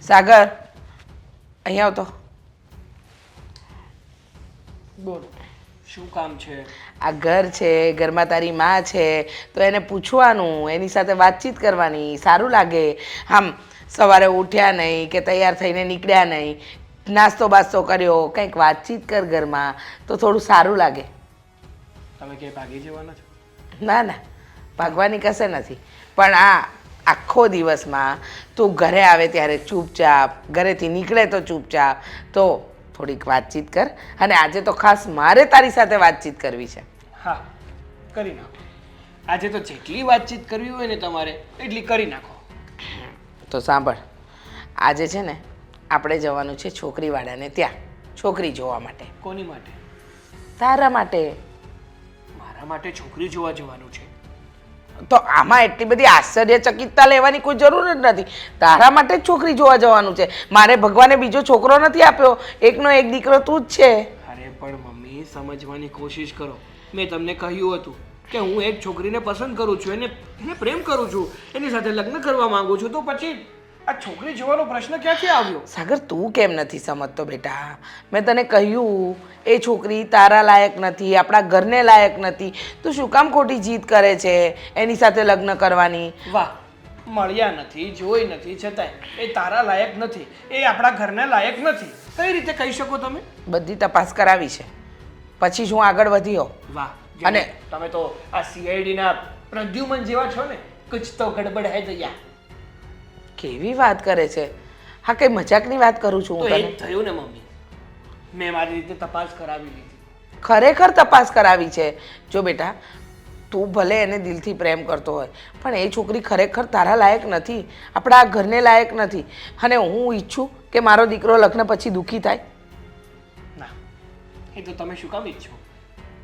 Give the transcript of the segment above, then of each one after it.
સાગર અહીંયા આવતો. બોલો શું કામ છે? આ ઘર છે ઘરમાં તારી માં છે તો એને પૂછવાનું એની સાથે વાતચીત કરવાની સારું લાગે. આમ સવારે ઉઠ્યા નહીં કે તૈયાર થઈને નીકળ્યા નહીં નાસ્તો બાસ્તો કર્યો કંઈક વાતચીત કર ઘરમાં તો થોડું સારું લાગે. તમે ક્યાંય ભાગી જવાના છો? ના ના ભાગવાની કશે નથી. પણ આ આખો દિવસમાં તું ઘરે આવે ત્યારે ચૂપચાપ ઘરેથી નીકળે તો ચૂપચાપ. તો થોડીક વાતચીત કર અને આજે તો ખાસ મારે તારી સાથે વાતચીત કરવી છે. હા કરી નાખો. આજે તો જેટલી વાતચીત કરવી હોય ને તમારે એટલી કરી નાખો. તો સાંભળ આજે છે ને આપણે જવાનું છે છોકરીવાળાને ત્યાં છોકરી જોવા માટે. કોની માટે? તારા માટે. મારા માટે છોકરી જોવા જવાનું છે? તો આમાં એટલી બધી આશ્ચર્યચકિતતા લેવાની કોઈ જરૂર જ નથી. તારા માટે જ છોકરી જોવા જવાનું છે. મારે ભગવાને બીજો છોકરો નથી આપ્યો. એકનો એક દીકરો તું જ છે. અરે પણ મમ્મી, સમજવાની કોશિશ કરો. મેં તમને કહ્યું હતું કે હું એક છોકરીને પસંદ કરું છું, એને એને પ્રેમ કરું છું. એની સાથે લગ્ન કરવા માંગુ છું, તો પછી આ છોકરી જોવાનો પ્રશ્ન ક્યાંથી આવ્યો? સાગર તું કેમ નથી સમજતો બેટા? મેં તને કહ્યું એ છોકરી તારા લાયક નથી આપણા ઘરને લાયક નથી. તું શું કામ ખોટી જીત કરે છે એની સાથે લગ્ન કરવાની? વાહ મળ્યા નથી જોઈ નથી છતાંય. એ તારા લાયક નથી એ આપણા ઘરને લાયક નથી. કઈ રીતે કહી શકો તમે? બધી તપાસ કરાવી છે. પછી જ હું આગળ વધ્યો. વાહ અને- તમે તો આ સીઆઈડી ના પ્રદ્યુમન જેવા છો ને કુછ તો ગડબડ હે દયા. કેવી વાત કરે છે? હા કઈ મજાકની વાત કરું છું તો હું એ તને. જ થયું ને મમ્મી. મેં મારી રીતે તપાસ કરાવી લીધી. ખરેખર તપાસ કરાવી છે? જો બેટા તું ભલે એને દિલથી પ્રેમ કરતો હોય પણ એ છોકરી ખરેખર તારા લાયક નથી આપણા આ ઘરને લાયક નથી. અને હું ઈચ્છું કે મારો દીકરો લગ્ન પછી દુઃખી થાય. ના એ તો તમે શું કામ ઈચ્છો?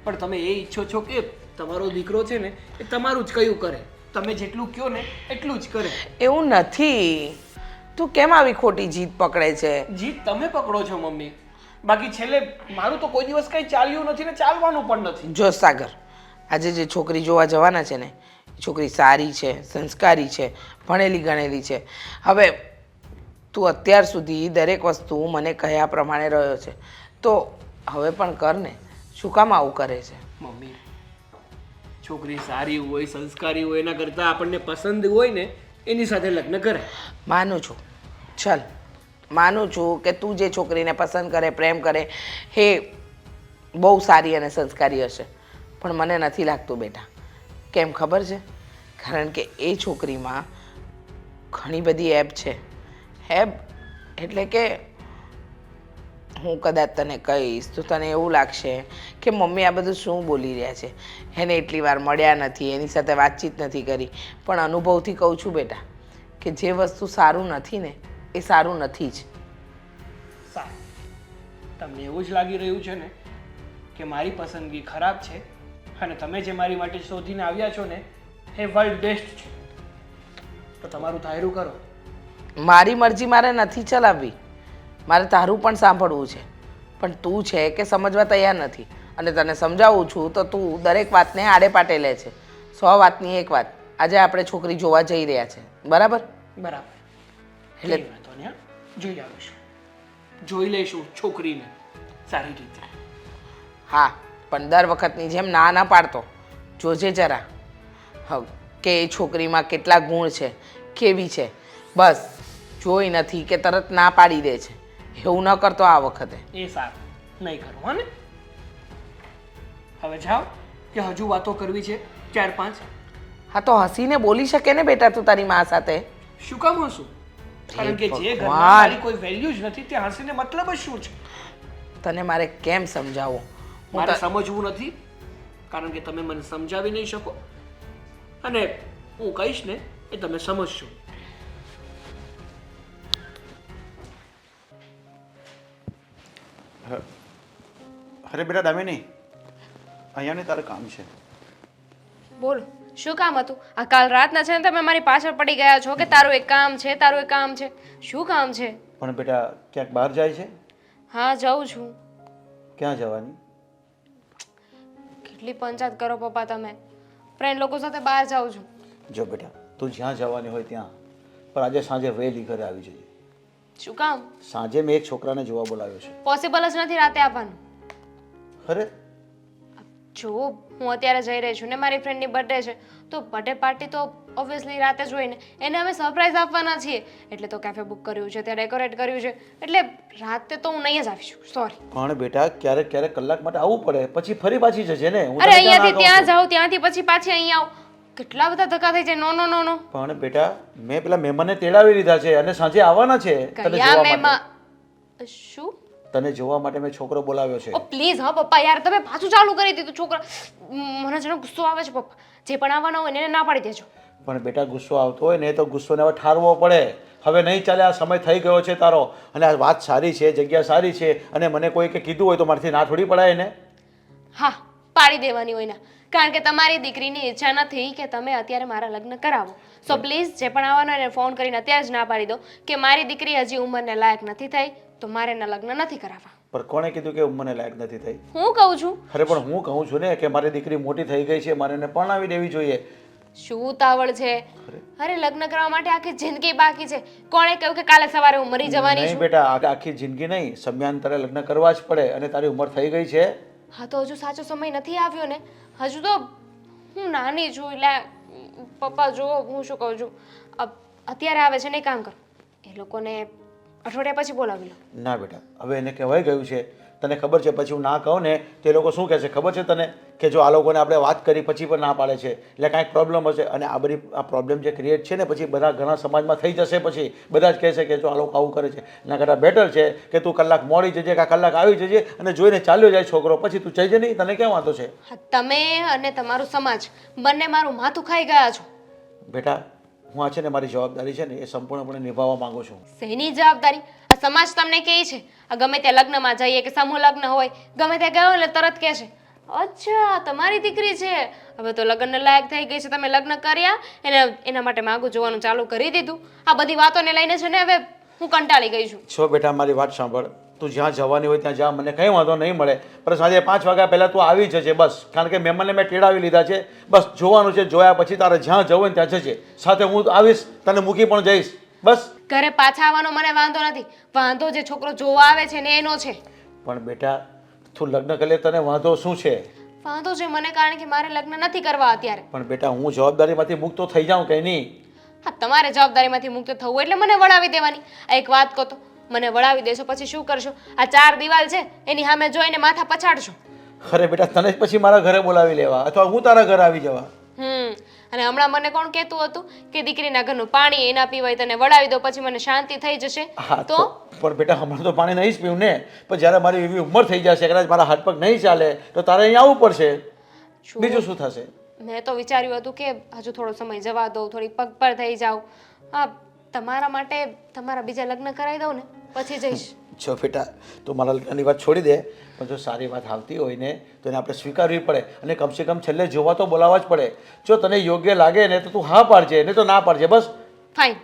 પણ તમે એ ઈચ્છો છો કે તમારો દીકરો છે ને એ તમારું જ કયું કરે. તમે જેટલું કયો ને એટલું જ કરે. એવું નથી. તું કેમ આવી ખોટી જીત પકડે છે? જીત તમે પકડો છો મમ્મી. બાકી છેલ્લે મારું તો કોઈ દિવસ કંઈ ચાલ્યું નથી ને ચાલવાનું પણ નથી. જો સાગર આજે જે છોકરી જોવા જવાના છે ને છોકરી સારી છે સંસ્કારી છે ભણેલી ગણેલી છે. હવે તું અત્યાર સુધી દરેક વસ્તુ મને કહ્યા પ્રમાણે રહ્યો છે. તો હવે પણ કર ને. શું કામ આવું કરે છે? મમ્મી છોકરી સારી હોય, સંસ્કારી હોય, એના કરતાં આપણને પસંદ હોય ને, એની સાથે લગ્ન કરે. માનું છું. ચલ, માનું છું કે તું જે છોકરીને પસંદ કરે, પ્રેમ કરે, એ બહુ સારી અને સંસ્કારી હશે. પણ મને નથી લાગતું બેટા. કેમ ખબર છે? કારણ કે એ છોકરીમાં ઘણી બધી એપ છે. એપ એટલે કે હું કદાચ તને કહીશ તો તને એવું લાગશે કે મમ્મી આ બધું શું બોલી રહ્યા છે? એને એટલી વાર મળ્યા નથી એની સાથે વાતચીત નથી કરી. પણ અનુભવથી કહું છું બેટા કે જે વસ્તુ સારું નથી ને એ સારું નથી જ. સારું. તમને એવું જ લાગી રહ્યું છે ને કે મારી પસંદગી ખરાબ છે અને તમે જે મારી માટે શોધીને આવ્યા છો ને એ વર્લ્ડ બેસ્ટ છે. તો તમારું ધાયરું કરો. મારી મરજી મારે નથી ચલાવવી. મારે તારું પણ સાંભળવું છે. પણ તું છે કે સમજવા તૈયાર નથી. અને તને સમજાવું છું તો તું દરેક વાતને આડે પાટે લે છે. સો વાતની એક વાત. આજે આપણે છોકરી જોવા જઈ રહ્યા છે. બરાબર? બરાબર. એટલે-? જોઈ આવીશું. જોઈ લઈશું છોકરીને. સારી રીતે. હા પણ દર વખતની જેમ ના ના પાડતો. જોજે જરા. કે એ છોકરીમાં કેટલા ગુણ છે કેવી છે. બસ જોઈ નથી કે તરત ના પાડી દે છે. એવું ન કરતો આ વખતે. એ સારું. નહીં કરું હા ને? હવે જાઓ કે હજુ વાતો કરવી છે ચાર પાંચ. હા તો હસીને બોલી શકે ને બેટા તું તારી માં સાથે? શું કામ હસું કારણ કે જે ઘરમાં મારી કોઈ વેલ્યુ જ નથી ત્યાં હસીને મતલબ જ શું છે? તને મારે કેમ સમજાવો? હું મારે સમજવું નથી કારણ કે તમે મને સમજાવી નહીં શકો. અને હું કહીશ ને એ તમે સમજશો. અરે બેટા દામિની. અહીંયા ને તારે કામ છે. બોલ શું કામ હતું? આ કાલ રાતના છે ને તમે મારી પાછળ પડી ગયા છો કે તારું એક કામ છે તારું એક કામ છે? શું કામ છે? પણ બેટા ક્યાંક બહાર જાય છે? હા જાઉં છું. ક્યાં જવાની? કેટલી પંચાયત કરો પપ્પા તમે? ફ્રેન્ડ લોકો સાથે બહાર જાઉં છું. જો બેટા તું જ્યાં જવાની હોય ત્યાં. પણ આજે સાંજે વહેલી ઘરે આવી જજે. શું કામ? સાંજે મેં એક છોકરાને જોવા બોલાવ્યો છે. પોસિબલ જ નથી રાતે આવવાનું. અરે. જો હું અત્યારે જઈ રહી છું ને મારી ફ્રેન્ડની બર્થડે છે તો બર્થડે પાર્ટી તો ઓબ્વિયસલી રાતે જ હોય ને એને અમે સરપ્રાઈઝ આપવાના છીએ. એટલે તો કેફે બુક કર્યું છે ત્યાં ડેકોરેટ કર્યું છે એટલે રાતે તો હું નહીં જ આવી છું સોરી પણ બેટા ક્યારેક ક્યારેક કલાક માટે આવવું પડે પછી ફરી પાછી જશે ને. અરે અહીંયાથી ત્યાં જાઉં ત્યાંથી પછી પાછી અહીંયા આવું. કેટલા બધા ધક્કા થઈ જાય નો નો નો નો પણ બેટા મેં પેલા મહેમાનને તેડાવી લીધા છે અને સાંજે આવવાના છે તને જોવા માટે. શું? તને જોવા માટે મેં છોકરો બોલાવ્યો છે. ઓ પ્લીઝ હા પપ્પા યાર તમે પાછું ચાલુ કરી દીધું. છોકરા મને જણા ગુસ્સો આવે છે પપ્પા. જે પણ આવવાના હોય એને ના પાડી દેજો. પણ બેટા ગુસ્સો આવતો હોય ને તો ગુસ્સોને હવે ઠારવો પડે. હવે નહીં ચાલે આ સમય થઈ ગયો છે તારો. અને આ વાત સારી છે જગ્યા સારી છે. અને મને કોઈ કે કીધું હોય તો મારાથી ના થોડી પડાય ને હા પાડી દેવાની હોય ના. કારણ કે તમારી દીકરીની ઈચ્છા નથી કે તમે અત્યારે મારા લગ્ન કરાવો. સો પ્લીઝ જે પણ આવવાનો એને ફોન કરીને અત્યારે જ ના પાડી દો કે મારી દીકરી હજી ઉંમરને લાયક નથી થઈ. તો મારે એના લગ્ન નથી કરાવવા. પણ કોણે કીધું કે મને લાયક નથી થઈ? હું કહું છું. અરે પણ હું કહું છું ને કે મારી દીકરી મોટી થઈ ગઈ છે મારે એને પરણાવી દેવી જોઈએ. શું ઉતાવળ છે? અરે. લગ્ન કરવા માટે આખી જિંદગી બાકી છે. કોણે કહ્યું કે કાલે સવારે હું મરી જવાની નહીં છું? બેટા આ- આખી જિંદગી નહીં. સમયાંતરે લગ્ન કરવા જ પડે અને તારી ઉંમર થઈ ગઈ છે. હા તો હજુ સાચો સમય નથી આવ્યો ને. હજુ તો હું નાની છું એટલે પપ્પા જો હું શું કહું છું. અ- અત્યારે આવે છે ને એક કામ કર. એ લોકોને અઠવાડિયા પછી બોલાવી લો. ના બેટા હવે એને કહેવાય ગયું છે તને ખબર છે પછી હું ના કહું ને તે લોકો શું કહેશે ખબર છે તને? કે જો આ લોકોને આપણે વાત કરી પછી પણ ના પાડે છે. એટલે કાંઈક પ્રોબ્લેમ હશે. અને આ બધી આ પ્રોબ્લેમ જે ક્રિએટ છે ને પછી બધા ઘણા સમાજમાં થઈ જશે પછી. બધા જ કહેશે કે જો આ લોકો આવું કરે છે. એના કરતાં બેટર છે કે તું કલાક મોડી જજે કે કલાક આવી જજે અને જોઈને ચાલ્યો જાય છોકરો. પછી તું જઈજે નહીં તને કેમ વાંધો છે? તમે અને તમારું સમાજ બંને મારું માથું ખાઈ ગયા છો. બેટા હું આ છે ને મારી જવાબદારી છે ને એ સંપૂર્ણપણે નિભાવવા માંગુ છું. શેની જવાબદારી? આ સમાજ તમને કહે છે? આ ગમે ત્યાં લગ્નમાં જઈએ કે સમૂહ લગ્ન હોય ગમે ત્યાં ગયો એટલે તરત કહે છે. અચ્છા તમારી દીકરી છે. હવે તો લગ્નને લાયક થઈ ગઈ છે. તમે લગ્ન કર્યા એને એના માટે માગું જોવાનું ચાલુ કરી દીધું. આ બધી વાતોને લઈને છે ને હવે હું કંટાળી ગઈ છું. છો બેટા મારી વાત સાંભળ. તું જ્યાં જવાની હોય ત્યાં જા મને કંઈ વાંધો નહીં મળે. પણ સાંજે પાંચ વાગ્યા પહેલાં તું આવી જજે બસ. કારણ કે મહેમાનને મેં ટેડાવી લીધા છે. બસ જોવાનું છે જોયા પછી તારે જ્યાં જવું હોય ને ત્યાં જજે. સાથે હું આવીશ તને મૂકી પણ જઈશ. બસ. ઘરે પાછા આવવાનો મને વાંધો નથી. વાંધો જે છોકરો જોવા આવે છે ને એનો છે. પણ બેટા તું લગ્ન કરે તને વાંધો શું છે? વાંધો છે મને કારણ કે મારે લગ્ન નથી કરવા અત્યારે. પણ બેટા હું જવાબદારીમાંથી મુક્ત થઈ જાઉં કે નહીં? હા તમારે જવાબદારીમાંથી મુક્ત થવું એટલે મને વળાવી દેવાની. આ એક વાત કહો તો મને વળાવી દેશો પછી શું કરશો? આ ચાર દિવાલ છે એની સામે જોઈને માથા પછાડશો. અરે બેટા તને જ પછી મારા ઘરે બોલાવી લેવા અથવા હું તારા ઘરે આવી જવા. હમ અને હમણાં મને કોણ કહેતું હતું કે દીકરીના ઘરનું પાણી એના પીવાય તને વળાવી દો પછી મને શાંતિ થઈ જશે. તો? પણ બેટા હમણાં તો પાણી નહીં જ પીવું ને. પણ જ્યારે મારી એવી ઉંમર થઈ જશે કદાચ મારા હાથ પગ નહીં ચાલે તો તારે અહીંયા આવવું પડશે. બીજું શું થશે? મેં તો વિચાર્યું હતું કે હજુ થોડો સમય જવા દો થોડી પગ પર થઈ જાઉં. હા તમારા માટે તમારા બીજા લગ્ન કરાવી દઉં ને? પછી જઈશ. જો બેટા તું મારા લગ્નની વાત છોડી દે પણ જો સારી વાત આવતી હોય ને તો એને આપણે સ્વીકારવી પડે અને કમસે કમ છેલ્લે જોવા તો બોલાવવા જ પડે. જો તને યોગ્ય લાગે ને તો તું હા પાડજે ને તો ના પાડજે બસ. ફાઇન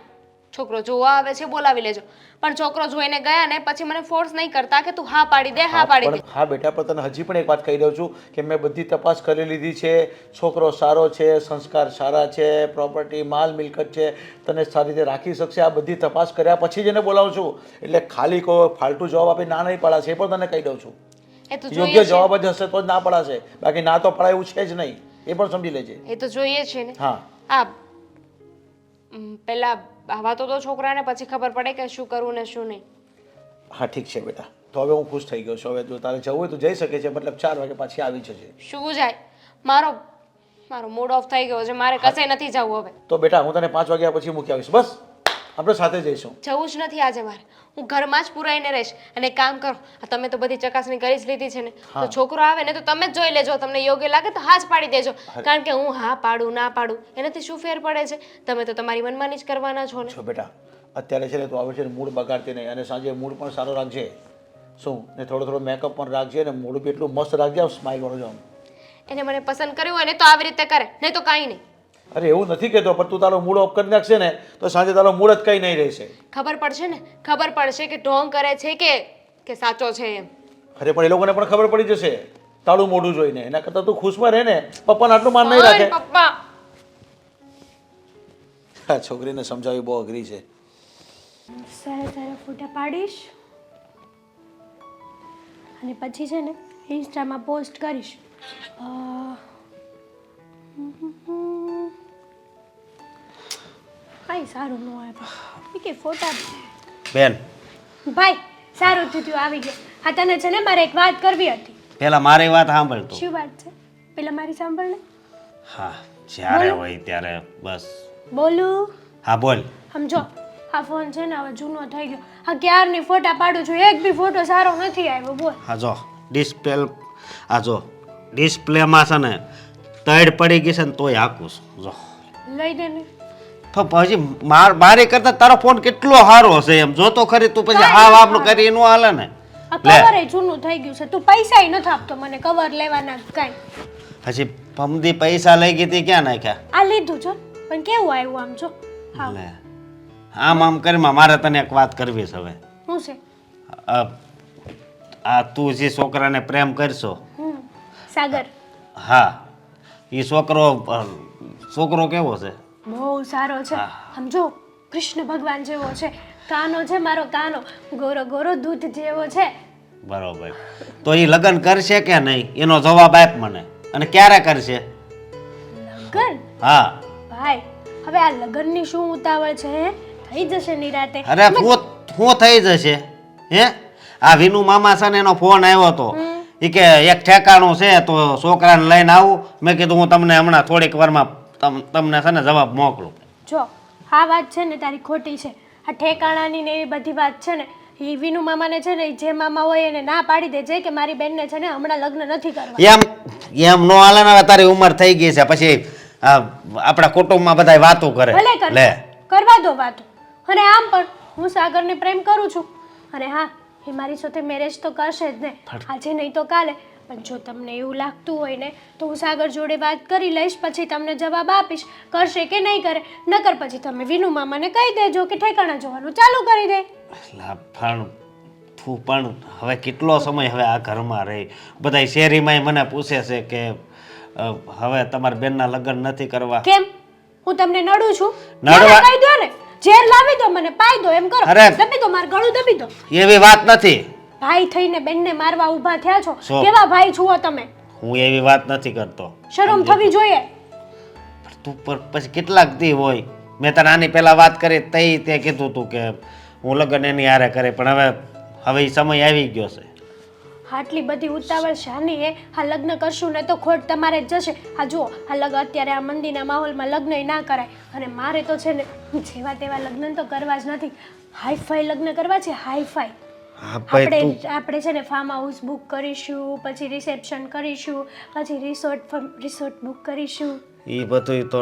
છોકરો જોવા આવે છે બોલાવી લેજો. પણ છોકરો જોઈને ગયા ને પછી મને ફોર્સ નહીં કરતા કે તું હા પાડી દે હા પાડી દે. હા બેટા પણ તને હજી પણ એક વાત કહી દઉં છું કે મેં બધી તપાસ કરી લીધી છે. છોકરો સારો છે સંસ્કાર સારા છે પ્રોપર્ટી માલ મિલકત છે. તને સારી રીતે રાખી શકશે. આ બધી તપાસ કર્યા પછી જ એને બોલાવું છું. એટલે ખાલી કોઈ ફાલતુ જવાબ આપી ના નહીં પડાશે એ પણ તને કહી દઉં છું. તો યોગ્ય જવાબ જ હશે તો જ ના પડાશે. બાકી ના તો પડાય એવું છે જ નહીં. એ પણ સમજી લેજે. એ તો જોઈએ છે ને. હા. આ પેલા આવા તો તો છોકરાને પછી ખબર પડે કે શું કરવું ને શું નહીં. હા ઠીક છે બેટા. તો હવે હું ખુશ થઈ ગયો છું. હવે જો તારે જવું હોય તો જઈ શકે છે મતલબ ચાર વાગે પાછી આવી જશે શું જાય? મારો મારો મૂડ ઓફ થઈ ગયો છે. મારે કશે નથી જવું હવે. તો બેટા હું તને પાંચ વાગ્યા પછી મૂકી આવીશ. બસ. આપણે સાથે જઈશું. જવું જ નથી આજે મારે. હું ઘરમાં જ પુરાઈને રહીશ. અને એક કામ કરો આ તમે તો બધી ચકાસણી કરી જ લીધી છે ને. તો છોકરો આવે ને તો તમે જ જોઈ લેજો તમને યોગ્ય લાગે તો હા જ પાડી દેજો. કારણ કે હું હા પાડું ના પાડું એનાથી શું ફેર પડે છે? તમે તો તમારી મનમાની જ કરવાના છો ને. છો બેટા અત્યારે છે ને તું આવે છે ને મૂડ બગાડતી નહીં અને સાંજે મૂડ પણ સારો રાખજે. શું? ને થોડો થોડો મેકઅપ પણ રાખજે ને મૂડ બી એટલું મસ્ત રાખજે સ્માઇલ વાળો જો એને મને પસંદ કર્યું હોય ને તો આવી રીતે કરે નહીં તો કાંઈ નહીં. અરે એવું નથી કહેતો પણ તું તારો મૂડ ઓફ કરી નાખશે ને તો સાંજે તારો મૂડ જ કંઈ નહીં રહેશે. ખબર પડશે ને? ખબર પડશે કે ઢોંગ કરે છે કે કે સાચો છે એમ. અરે પણ એ લોકોને પણ ખબર પડી જશે. તારું મોઢું જોઈને. એના કરતાં તું ખુશમાં રહે ને પપ્પાને આટલું માન નહીં રાખે. પપ્પા. આ છોકરીને સમજાવવી બહુ અઘરી છે. સારા સારા ફોટા પાડીશ? અને પછી છે ને ઇન્સ્ટામાં પોસ્ટ કરીશ. અ, કાંઈ સારું ન આવે એ કે ફોટા બેન. ભાઈ સારું થયું તું આવી ગયો. હા તને છે ને મારે એક વાત કરવી હતી. પેલા મારી વાત સાંભળતો શું વાત છે? પેલા મારી સાંભળ ને હા જ્યારે હોય ત્યારે બસ. બોલું? હા બોલ. સમજો આ ફોન છે ને હવે જૂનો થઈ ગયો. આ ક્યારની ફોટા પાડું છું? એક બી ફોટો સારો નથી આવ્યો બોલ. હા જો. ડિસ્પ્લે આ જો. ડિસ્પ્લેમાં છે ને તડ પડી ગઈ છે ને તોય છું. જો. લઈ દે ને. હજી માર મારે કરતા તારો ફોન કેટલો સારો હશે એમ. જો તો ખરી તું પછી હા આપણું કરી એનું હાલે ને. કવર એ જૂનું થઈ ગયું છે. તું પૈસા નથી આપતો મને કવર લેવાના કાંઈ. હજી પમદી પૈસા લઈ ગઈ હતી ક્યાં નાખ્યા? આ લીધું છો પણ કેવું આવ્યું આમ જો? આમ આમ કરીમાં મારે તને એક વાત કરવી છે હવે. શું છે? આ તું જે છોકરાને પ્રેમ કરશો. સાગર. હા. એ છોકરો છોકરો કેવો છે? બહુ સારો છે. સમજો કૃષ્ણ ભગવાન જેવો છે. કાનો છે મારો કાનો. ગોરો ગોરો દૂધ જેવો છે. બરોબર. તો એ લગ્ન કરશે કે નહીં? એનો જવાબ આપ મને. અને ક્યારે કરશે? લગન? હા. ભાઈ હવે આ લગ્નની શું ઉતાવળ છે? થઈ જશે નિરાતે અરે હું હું થઈ જશે? હે? આ વિનુ મામા છે ને એનો ફોન આવ્યો હતો. એ કે એક ઠેકાણું છે તો છોકરાને લઈને આવું. મેં કીધું હું તમને હમણાં થોડીક વારમાં તમ- તમને છે ને જવાબ મોકલું. જો આ વાત છે ને તારી ખોટી છે. આ ઠેકાણાની ને એવી બધી વાત છે ને એ વિનુ મામાને છે ને જે મામા હોય એને ના પાડી દેજે કે મારી બેનને છે ને હમણાં લગ્ન નથી કરવા. એમ એમ નો હાલે ને હવે તારી ઉંમર થઈ ગઈ છે. પછી આ આપણા કુટુંબમાં બધા વાતો કરે. ભલે કર. લે. કરવા દો વાતો. અને આમ પણ હું સાગરને પ્રેમ કરું છું. અને હા એ મારી સાથે મેરેજ તો કરશે જ ને. આજે નહીં તો કાલે. પણ જો તમને એવું લાગતું હોય ને તો હું સાગર જોડે વાત કરી લઈશ પછી તમને જવાબ આપીશ. કરશે કે નહીં કરે? નકર પછી તમે વિનુ મામાને કહી દેજો કે ઠેકાણા જોવાનું ચાલુ કરી દે. લા, પણ પણ હવે કેટલો સમય હવે આ ઘરમાં રહી? બધા શેરીમાંય મને પૂછે છે કે હવે તમારા બેનના લગ્ન નથી કરવા. કેમ? હું તમને નડું છું? નડવા- મને કહી દો ને ઝેર લાવી દો મને પાઈ દો એમ કરો. દબી દો માર ગળું દબી દો. એવી વાત નથી. ભાઈ થઈને બેનને મારવા ઊભા થયા છો. કેવા ભાઈ છુઓ તમે? હું એવી વાત નથી કરતો. શરમ થવી જોઈએ. તું પર પછી કેટલાક દી હોય. મેં તને આની પહેલા વાત કરી તઈ તે કીધું તું કે હું લગ્ન એની હારે કરે પણ હવે હવે ઈ સમય આવી ગયો છે. આટલી બધી ઉતાવળ શાની એ આ લગ્ન કરશું ને તો ખોટ તમારે જ જશે. આ જુઓ આ લગ્ન અત્યારે આ મંદિરના માહોલમાં લગ્ન ના કરાય. અને મારે તો છે ને જેવા તેવા લગ્ન તો કરવા જ નથી. હાઈફાઈ લગ્ન કરવા છે હાઈફાઈ. હા આપણે આપણે છે ને ફાર્મ હાઉસ બુક કરીશું પછી રિસેપ્શન કરીશું પછી રિસોર્ટ રિસોર્ટ બુક કરીશું. એ બધું તો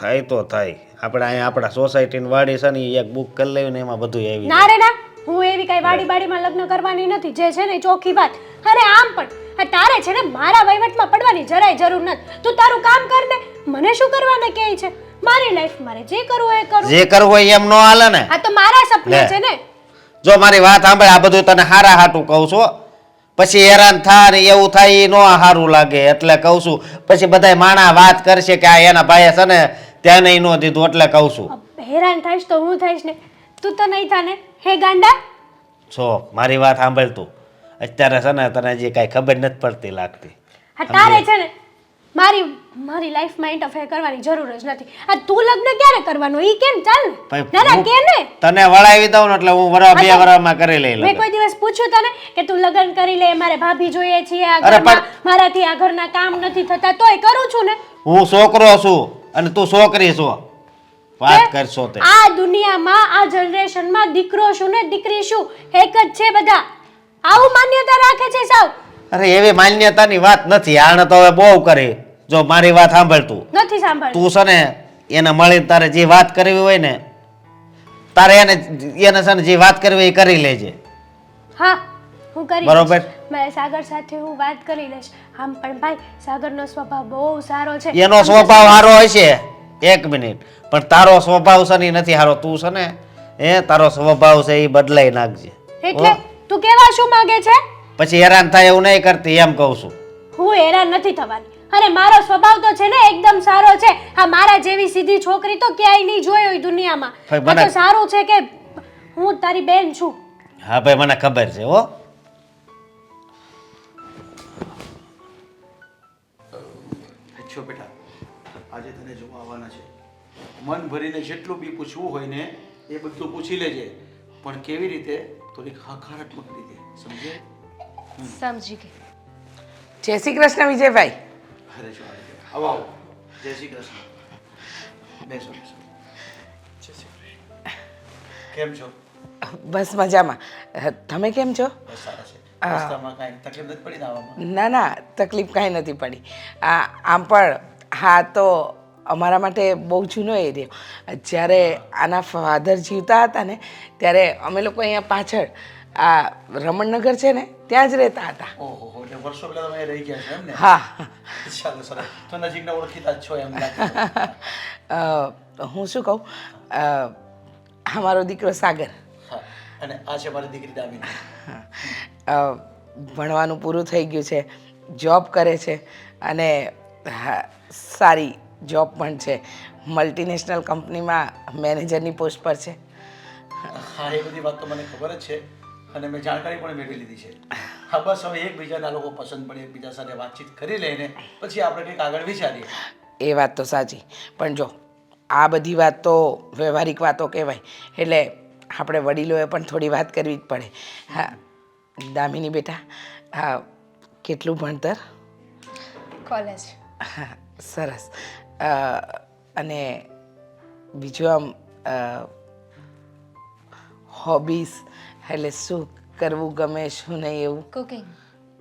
થાય તો થાય. આપણે અહીંયા આપણા સોસાયટીની વાડી છે ને એક બુક કરી લેવી ને એમાં બધું આવી ના રે ના હું એવી કઈ વાડી બાડીમાં લગ્ન કરવાની નથી. જે છે ને ચોખી ચોખ્ખી વાત. અરે આમ પણ આ તારે છે ને મારા વહીવટમાં પડવાની જરાય જરૂર નથી. તું તારું કામ કર ને. મને શું કરવાને કહે છે? મારી લાઈફ મારે જે કરવું હોય એ કરું. જે કરવું હોય એમ નો હાલે ને. આ તો મારા સપના છે ને. જો મારી વાત સાંભળે આ બધું તને હારા હાટું કહું છું પછી હેરાન થાય ને એવું થાય એ ન સારું લાગે એટલે કહું છું. પછી બધા માણા વાત કરશે કે આ એના ભાઈએ છે ને ત્યાં નહીં ન દીધું એટલે કહું છું. હેરાન થઈશ તો હું થઈશ ને? તું તો નહીં થાને? હે ગાંડા? છો મારી વાત સાંભળ તું. અત્યારે છે ને તને જે કાંઈ ખબર નથી પડતી લાગતી. તારે છે ને મારી મારી લાઈફમાં ઇન્ટરફેર કરવાની જરૂર જ નથી. આ તું લગ્ન ક્યારે કરવાનો? ઈ કેમ ચાલ ને? ના ના કે ને તને વળાવી દઉં ને એટલે હું વરા બે. વરામાં કરી લઈ મેં કોઈ દિવસ પૂછ્યું તને કે તું લગ્ન કરી લે? મારે ભાભી જોઈએ છે આ ઘરમાં. મારાથી આ ઘરના કામ નથી થતા. તોય કરું છું ને. હું છોકરો છું અને તું છોકરી છો. વાત કરશો તે. આ દુનિયામાં આ જનરેશનમાં દીકરો શું ને દીકરી શું? એક જ છે બધા. આવું માન્યતા રાખે છે સાવ. અરે એવી માન્યતાની વાત નથી. આણે તો હવે બહુ કરી. જો મારી વાત સાંભળ તું નથી સાંભળતું. તું છે ને એને મળીને તારે જે વાત કરવી હોય ને તારે એને એને છે ને જે વાત કરવી હોય એ કરી લેજે. હા હું કરી બરોબર. મેં સાગર સાથે હું વાત કરી લઈશ. આમ પણ ભાઈ સાગરનો સ્વભાવ બહુ સારો છે. એનો સ્વભાવ સારો હશે. એક મિનિટ. પણ તારો સ્વભાવ છે ને નથી સારો તું છે ને એ તારો સ્વભાવ છે એ બદલાઈ નાખજે. એટલે તું કેવા શું માંગે છે? પછી હેરાન થાય એવું નહીં કરતી એમ કહું છું. હું હેરાન નથી થવાની. અરે મારો સ્વભાવ તો છે ને એકદમ સારો છે. હા મારા જેવી સીધી છોકરી તો ક્યાંય નહીં જોઈ હોય દુનિયામાં. ભાઈ, તો સારું છે કે હું તારી બેન છું. હા ભાઈ મને ખબર છે હો. છો બેટા આજે તને જોવા આવવાના છે. મન ભરીને જેટલું બી પૂછવું હોય ને એ બધું પૂછી લેજે. પણ કેવી રીતે? થોડીક હકારાત્મક રીતે સમજે સમજી ગઈ. જય શ્રી કૃષ્ણ વિજયભાઈ. અરે જો આવો આવો. જય શ્રી કૃષ્ણ. બેસો બેસો. કેમ છો? બસ મજામાં. તમે કેમ છો? બસ સારા ને ના ના તકલીફ કાંઈ નથી પડી. આ આમ પણ હા તો અમારા માટે બહુ જૂનો એરિયો. જ્યારે આના ફાધર જીવતા હતા ને ત્યારે અમે લોકો અહીંયા પાછળ આ રમણનગર છે ને ત્યાં જ રહેતા હતા. ઓહો એટલે વર્ષો પહેલા તમે રહી ગયા છો એમ ને? હા. ચાલો સર તો નજીકના ઓળખીતા છો એમ હું શું કહું? અમારો મારો દીકરો સાગર. અને આ છે મારી દીકરી દામિની. ભણવાનું પૂરું થઈ ગયું છે જોબ કરે છે અને હા, સારી જોબ પણ છે. મલ્ટીનેશનલ કંપનીમાં મેનેજરની પોસ્ટ પર છે. હા એ બધી વાત તો મને ખબર જ છે. અને મેં જાણકારી પણ મેળવી લીધી છે. હા બસ હવે એકબીજાના લોકો પસંદ પડે એકબીજા સાથે વાતચીત કરી લઈને પછી આપણે કંઈક આગળ વિચારીએ. એ વાત તો સાચી. પણ જો આ બધી વાત તો વ્યવહારિક વાતો કહેવાય. એટલે આપણે વડીલોએ પણ થોડી વાત કરવી જ પડે. હા દામિની બેટા હા કેટલું ભણતર? કોલેજ. હા સરસ. અને બીજું આમ હોબીસ એટલે શું કરવું ગમે શું નહીં એવું? કુકિંગ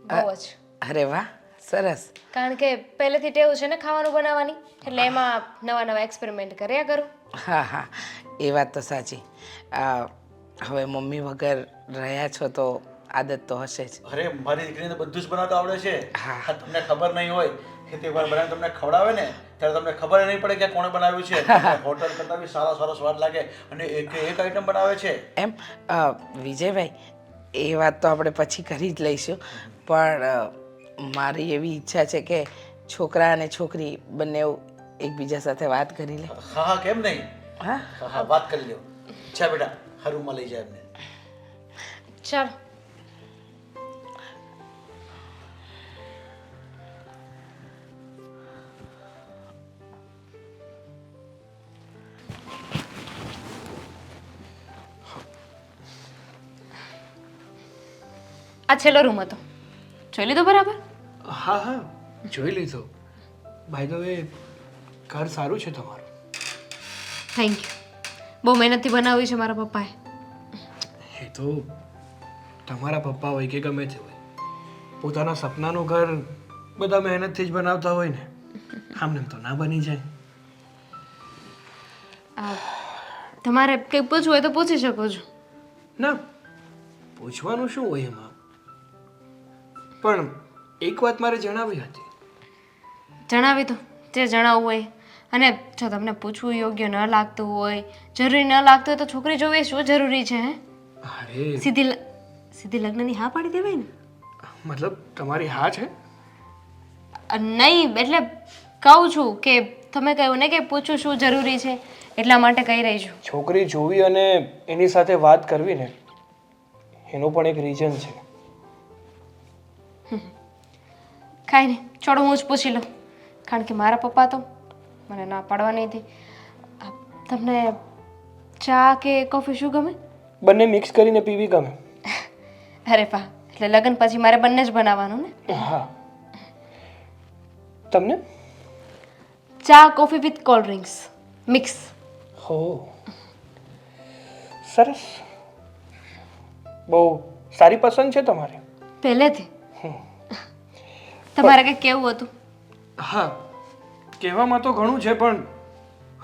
બહુ જ. અરે વાહ સરસ. કારણ કે પહેલેથી ટેવ છે ને ખાવાનું બનાવવાની એટલે એમાં નવા નવા એક્સપેરિમેન્ટ કર્યા કરું. હા હા. એ વાત તો સાચી. હવે મમ્મી વગર રહ્યા છો તો આદત તો હશે જ. અરે મારી દીકરીને તો બધું જ બનાવતા આવડે છે. હા. હા તમને ખબર નહીં હોય કે તે વાર બનાવીને તમને ખવડાવે ને ત્યારે તમને ખબર નહીં પડે કે કોણે બનાવ્યું છે. હોટલ કરતાં બી સારા સારો સ્વાદ લાગે અને એક એક આઈટમ બનાવે છે. એમ વિજયભાઈ એ વાત તો આપણે પછી કરી જ લઈશું. પણ મારી એવી ઈચ્છા છે કે છોકરા અને છોકરી બંને એકબીજા સાથે વાત કરી લે. હા હા કેમ નહીં? હા? હા હા વાત કરી લ્યો. છે બેટા હરૂમાં લઈ જાય એમને. ચાલો. આ છેલ્લો રૂમ હતો. જોઈ લીધો બરાબર? હા હા જોઈ લીધો. ભાઈ ધ વે ઘર સારું છે તમારું. થેન્ક યુ બહુ મહેનતથી બનાવ્યું છે મારા પપ્પાએ. એ તો તમારા પપ્પા હોય કે ગમે તે હોય. પોતાના સપનાનું ઘર બધા મહેનતથી જ બનાવતા હોય ને. આમને તો ના બની જાય. તમારે કંઈ પૂછવું હોય તો પૂછી શકો છો. ના પૂછવાનું શું હોય એમાં? પણ એક વાત મારે જણાવી હતી. જણાવી દો જે જણાવવું હોય. અને જો તમને પૂછવું યોગ્ય ન લાગતું હોય જરૂરી ન લાગતું હોય તો છોકરી જોવી શું જરૂરી છે હે? અરે. સીધી લ- સીધી લગ્નની હા પાડી દેવાય ને? મતલબ તમારી હા છે? અ, નહીં એટલે કહું છું કે તમે કહ્યું ને કે પૂછવું શું જરૂરી છે એટલા માટે કહી રહી છું. છોકરી જોવી અને એની સાથે વાત કરવી ને એનું પણ એક રીઝન છે. કાંઈ નહીં છોડો હું જ પૂછી લઉં. કારણ કે મારા પપ્પા તો મને ના પાડવાની હતી તમને ચા કે કોફી શું ગમે? બંને મિક્સ કરીને પીવી ગમે. અરે પા એટલે લગ્ન પછી મારે બંને જ બનાવવાનું ને? હા. તમને? ચા coffee with cold drinks mix. હો. સરસ. બહુ સારી પસંદ છે તમારે. પહેલેથી. તમારે કંઈક કેવું હતું? હા કહેવામાં તો ઘણું છે પણ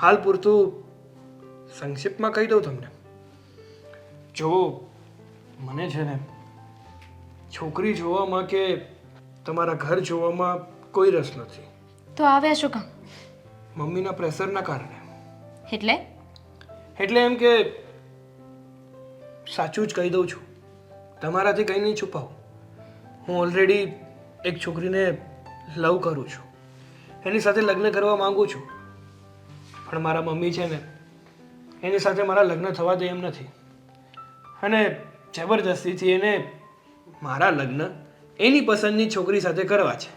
હાલ પૂરતું સંક્ષિપ્તમાં કહી દઉં તમને. જો મને છે ને છોકરી જોવામાં કે તમારા ઘર જોવામાં કોઈ રસ નથી. તો આવ્યા શું કામ? મમ્મીના પ્રેશરના કારણે. એટલે? એટલે એમ કે સાચું જ કહી દઉં છું. તમારાથી કંઈ નહીં છુપાવું. હું ઓલરેડી એક છોકરીને લવ કરું છું. એની સાથે લગ્ન કરવા માંગુ છું. પણ મારા મમ્મી છે ને એની સાથે મારા લગ્ન થવા દે એમ નથી. અને જબરદસ્તીથી એને મારા લગ્ન એની પસંદની છોકરી સાથે કરવા છે.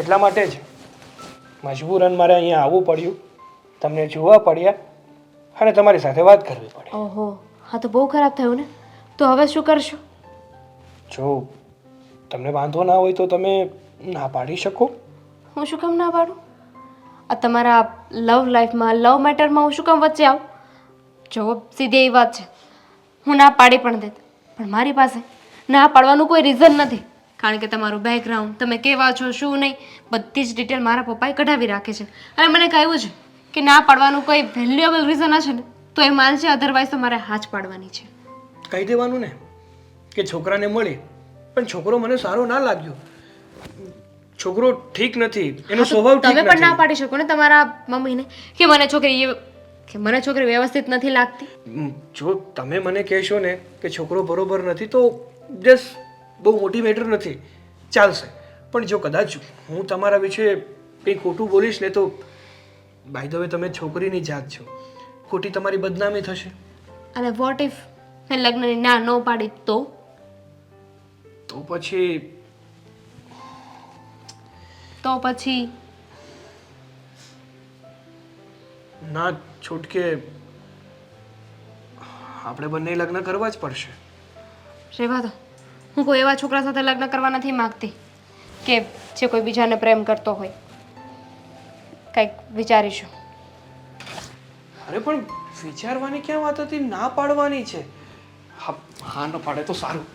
એટલા માટે જ મજબૂરન મારે અહીંયા આવવું પડ્યું. તમને જોવા પડ્યા અને તમારી સાથે વાત કરવી પડી ઓહો હા તો બહુ ખરાબ થયું ને. તો હવે શું કરશો? જો તમને વાંધો ના હોય તો તમે ના પાડી શકો. હું શું કામ ના પાડું? આ તમારા લવ લાઈફમાં લવ મેટરમાં હું શું કામ વચ્ચે આવું? જો સીધી એવી વાત છે. હું ના પાડી પણ દેત. પણ મારી પાસે ના પાડવાનું કોઈ રીઝન નથી. કારણ કે તમારું બેકગ્રાઉન્ડ તમે કેવા છો શું નહીં બધી જ ડિટેલ મારા પપ્પાએ કઢાવી રાખે છે. અને મને કહ્યું છે કે ના પાડવાનું કોઈ વેલ્યુએબલ રીઝન હશે ને તો એ માનશે અધરવાઇઝ તો મારે હાથ પાડવાની છે. કહી દેવાનું ને કે છોકરાને મળી પણ છોકરો મને સારો ના લાગ્યો. છોકરો ઠીક નથી. એનો સ્વભાવ તમે પણ ના પાડી શકો ને તમારા મમ્મીને કે મને છોકરી એ- કે મને છોકરી વ્યવસ્થિત નથી લાગતી? જો તમે મને કહેશો ને કે છોકરો બરોબર નથી તો જસ બહુ મોટી મેટર નથી. ચાલશે. પણ જો કદાચ હું તમારા વિશે કંઈ ખોટું બોલીશ ને તો બાય ધ વે તમે છોકરીની જાત છો. ખોટી તમારી બદનામી થશે. અને વોટ ઇફ મેં લગ્નની ના ન પાડી તો? તો પછી તો પછી? ના છૂટકે આપણે બંને લગ્ન કરવા જ પડશે. રેવા દો હું કોઈ એવા છોકરા સાથે લગ્ન કરવા નથી માંગતી કે જે કોઈ બીજાને પ્રેમ કરતો હોય. કંઈક વિચારીશું. અરે પણ વિચારવાની ક્યાં વાત હતી? ના પાડવાની છે. હા હા ન પાડે તો સારું.